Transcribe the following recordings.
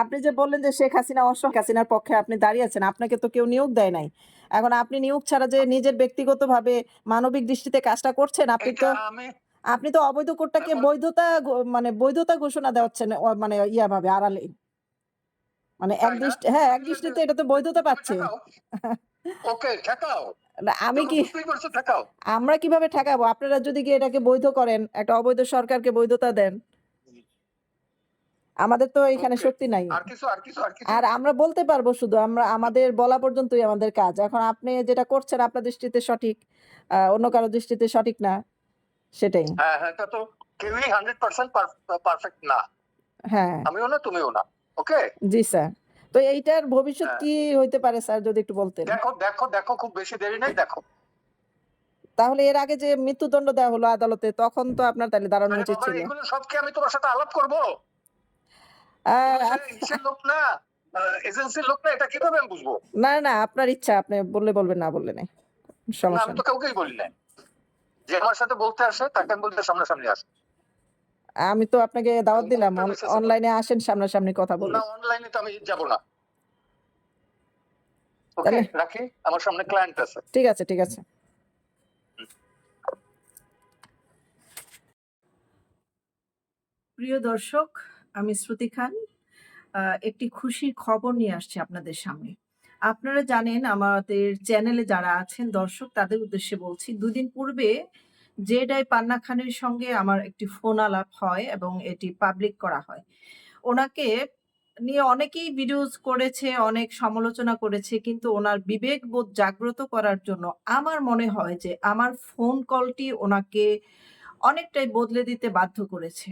আপনি যে বললেন যে শেখ হাসিনা অশোক হাসিনার পক্ষে আপনি দাঁড়িয়ে আছেন আপনাকে তো কেউ নিয়োগ দেয় নাই। এখন আপনি নিয়োগ ছাড়া যে নিজের ব্যক্তিগতভাবে মানবিক দৃষ্টিতে কাজটা করছেন আপনি তো আপনি তো অবৈধ কোর্টটাকে বৈধতা মানে বৈধতা ঘোষণা দেওয়াচ্ছেন মানে ইয়া ভাবে আড়ালে। মানে এক দৃষ্টি হ্যাঁ এক দৃষ্টিতে এটা তো বৈধতা পাচ্ছে। ওকে ঠেকাও। আমি কি আমরা কীভাবে ঠেকাবো? আপনারা যদি গিয়ে এটাকে বৈধ করেন একটা অবৈধ সরকারকে বৈধতা দেন। আমাদের তো এখানে. শক্তি নাই। আর আমরা বলতে পারব শুধু আমরা আমাদের বলা পর্যন্তই আমাদের কাজ। এখন আপনি যেটা করছেন আপনার দৃষ্টিতে সঠিক অন্য কারও দৃষ্টিতে সঠিক না সেটাই। হ্যাঁ হ্যাঁ তো কেউই হান্ড্রেড পার্সেন্ট পারফেক্ট না। হ্যাঁ। আমিও না তুমিও না ওকে? জি স্যার। তো এইটার ভবিষ্যৎ হ্যাঁ। কি হইতে পারে স্যার যদি একটু বলতেন? দেখো দেখো দেখো খুব বেশি দেরি নেই দেখো। তাহলে এর আগে যে মৃত্যুদণ্ড দেওয়া হলো আদালতে তখন তো আপনার তাহলে দাঁড়ানো উচিত ছিল। এগুলো সব কি আমি তোমার সাথে আলাপ করব? লোক না এজেন্সির লোক না এটা কীভাবে আমি বুঝব? না না আপনার ইচ্ছা আপনি বললে বলবেন না বললে নেই। না, সমস্যা আমি তো কাউকেই বলি না যে আমার সাথে বলতে আসে তাকে আমি বলতে সামনাসামনি আসে। আমি তো আপনাকে দাওয়াত দিলাম অনলাইনে আসেন সামনাসামনি কথা বলি না অনলাইনে তো আমি যাব না। ওকে রাখি আমার সামনে ক্লায়েন্ট আছে। ঠিক আছে ঠিক আছে। প্রিয় দর্শক আমি শ্রুতি খান। একটি খুশির খবর নিয়ে আসছি আপনাদের সামনে। আপনারা জানেন আমাদের চ্যানেলে যারা আছেন দর্শক, তাদের উদ্দেশ্যে বলছি, দুদিন পূর্বে জেডাই পান্না খানের সঙ্গে আমার একটি ফোন আলাপ হয় এবং এটি পাবলিক করা হয়। ওনাকে নিয়ে অনেকেই ভিডিওস করেছে, অনেক সমালোচনা করেছে, কিন্তু ওনার বিবেক বোধ জাগ্রত করার জন্য আমার মনে হয় যে আমার ফোন কলটি ওনাকে অনেকটাই বদলে দিতে বাধ্য করেছে।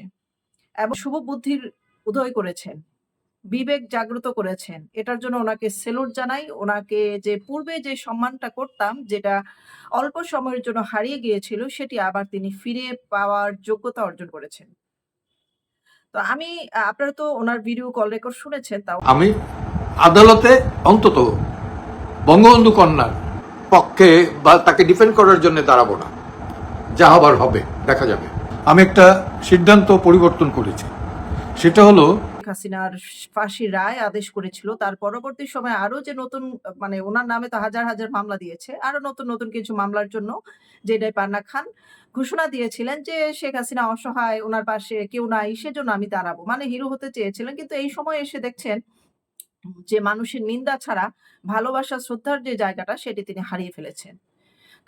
এবং শুভ বুদ্ধির উদয় করেছেন। বিবেক জাগ্রত করেছেন। এটার জন্য ওনাকে সেলুট জানাই। ওনাকে যে পূর্বে যে সম্মানটা করতাম, যেটা অল্প সময়ের জন্য হারিয়ে গিয়েছিল, সেটি আবার তিনি ফিরে পাওয়ার যোগ্যতা অর্জন করেছেন। তো আমি, আপনারা তো ওনার ভিডিও কল রেকর্ড শুনেছেন, তাও আমি আদালতে অন্তত বঙ্গবন্ধু কন্যার পক্ষে বা তাকে ডিফেন্ড করার জন্য দাঁড়াবো না। যা হবার হবে, দেখা যাবে। আমি একটা সিদ্ধান্ত পরিবর্তন করেছি। সেটা হলো শেখ হাসিনার ফাঁসির রায় আদেশ করেছিল। তার পরবর্তী সময় আরও যে নতুন মানে ওনার নামে তো হাজার হাজার মামলা দিয়েছে আরও নতুন নতুন কিছু মামলার জন্য জেডাই পান্না খান ঘোষণা দিয়েছিলেন যে শেখ হাসিনা অসহায়, ওনার পাশে কেউ নাই, সেজন্য আমি দাঁড়াবো। মানে হিরো হতে চেয়েছিলেন, কিন্তু এই সময় এসে দেখছেন যে মানুষের নিন্দা ছাড়া ভালোবাসা, শ্রদ্ধার যে জায়গাটা, সেটি তিনি হারিয়ে ফেলেছেন।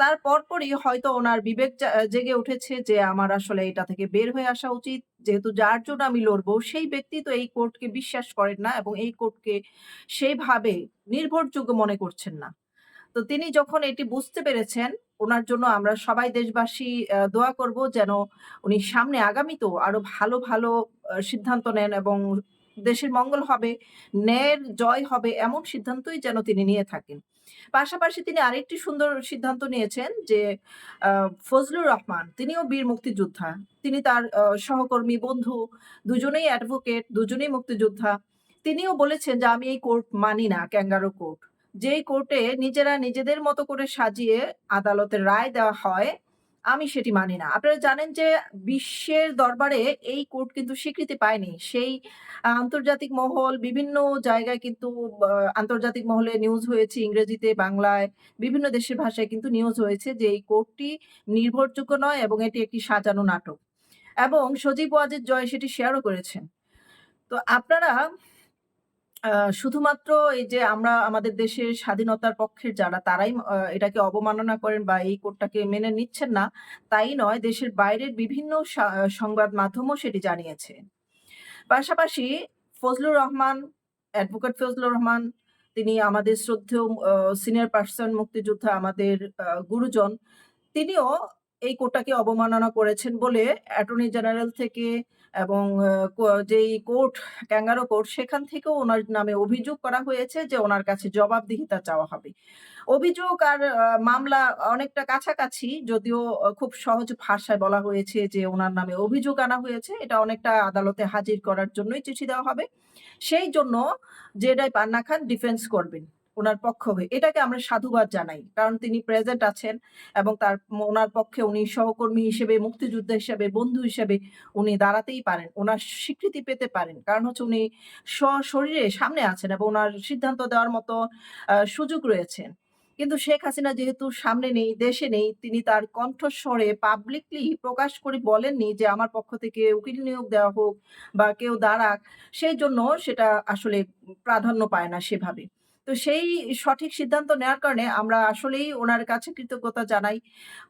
তার পরপরই হয়তো ওনার বিবেক জেগে উঠেছে যে আমার আসলে এটা থেকে বের হয়ে আসা উচিত। যেহেতু যার জন্য আমি লড়বো, সেই ব্যক্তি তো এই কোর্টকে বিশ্বাস করেন না এবং এই কোর্টকে সেইভাবে নির্ভরযোগ্য মনে করছেন না। তো তিনি যখন এটি বুঝতে পেরেছেন, ওনার জন্য আমরা সবাই দেশবাসী দোয়া করব যেন উনি সামনে আগামীতেও আরও ভালো ভালো সিদ্ধান্ত নেন এবং দেশের মঙ্গল হবে, ন্যায়ের জয় হবে এমন সিদ্ধান্তই যেন তিনি নিয়ে থাকেন। পাশাপাশি তিনি আরেকটি সুন্দর সিদ্ধান্ত নিয়েছেন যে ফজলুর রহমান তিনিও বীর মুক্তিযোদ্ধা। তিনি তার সহকর্মী, বন্ধু, দুজনেই অ্যাডভোকেট দুজনেই মুক্তিযোদ্ধা। তিনিও বলেছেন যে, আমি এই কোর্ট মানি না ক্যাঙ্গারো কোর্ট যেই কোর্টে নিজেরা নিজেদের মতো করে সাজিয়ে আদালতের রায় দেওয়া হয় আমি সেটি মানি না। আপনারা জানেন যে বিশ্বের দরবারে এই কোর্ট কিন্তু স্বীকৃতি পায়নি। সেই আন্তর্জাতিক মহল বিভিন্ন জায়গায় কিন্তু আন্তর্জাতিক মহলে নিউজ হয়েছে, ইংরেজিতে, বাংলায়, বিভিন্ন দেশের ভাষায় কিন্তু নিউজ হয়েছে যে এই কোর্টটি নির্ভরযোগ্য নয় এবং এটি একটি সাজানো নাটক। এবং সজীব ওয়াজের জয় সেটি শেয়ারও করেছেন। তো আপনারা শুধুমাত্র এই যে আমরা আমাদের দেশের স্বাধীনতার পক্ষের যারা, তারাই এটাকে অবমাননা করেন বা এই কোর্টটাকে মেনে নিচ্ছেন না, তাই নয়, দেশের বাইরের বিভিন্ন সংবাদ মাধ্যমও সেটি জানিয়েছে। পাশাপাশি ফজলুর রহমান, অ্যাডভোকেট ফজলুর রহমান, তিনি আমাদের শ্রদ্ধেয় সিনিয়র পার্সন, মুক্তিযোদ্ধা আমাদের গুরুজন, তিনিও এই কোর্টটাকে অবমাননা করেছেন বলে অ্যাটর্নি জেনারেল থেকে এবং যেই কোর্ট, ক্যাঙ্গারো কোর্ট, সেখান থেকেও ওনার নামে অভিযোগ করা হয়েছে যে ওনার কাছে জবাবদিহিতা চাওয়া হবে। অভিযোগ আর মামলা অনেকটা কাছাকাছি, যদিও খুব সহজ ভাষায় বলা হয়েছে যে ওনার নামে অভিযোগ আনা হয়েছে। এটা অনেকটা আদালতে হাজির করার জন্যই চিঠি দেওয়া হবে। সেই জন্য জেডাই পান্না খান ডিফেন্স করবেন। ওনার পক্ষ হয়ে। এটাকে আমরা সাধুবাদ জানাই, কারণ তিনি প্রেজেন্ট আছেন এবং তার ওনার পক্ষে উনি সহকর্মী হিসেবে, মুক্তিযোদ্ধা হিসেবে, বন্ধু হিসেবে উনি দাঁড়াতেই পারেন, ওনার স্বীকৃতি পেতে পারেন। কারণ হচ্ছে উনি সশরীরে সামনে আছেন এবং ওনার সিদ্ধান্ত দেওয়ার মতো সুযোগ রয়েছেন কিন্তু শেখ হাসিনা যেহেতু সামনে নেই, দেশে নেই, তিনি তার কণ্ঠস্বরে পাবলিকলি প্রকাশ করে বলেননি যে আমার পক্ষ থেকে উকিল নিয়োগ দেওয়া হোক বা কেউ দাঁড়াক, সেই জন্য সেটা আসলে প্রাধান্য পায় না সেভাবে। তো সেই সঠিক সিদ্ধান্ত নেওয়ার কারণে আমরা আসলেই ওনার কাছে কৃতজ্ঞতা জানাই।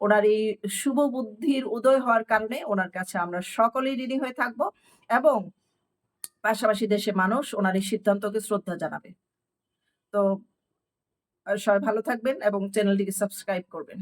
ওনার এই শুভ বুদ্ধির উদয় হওয়ার কারণে ওনার কাছে আমরা সকলেই ঋণী হয়ে থাকব এবং পাশাপাশি দেশে মানুষ ওনার এই সিদ্ধান্তকে শ্রদ্ধা জানাবে। তো সবাই ভালো থাকবেন এবং চ্যানেলটিকে সাবস্ক্রাইব করবেন।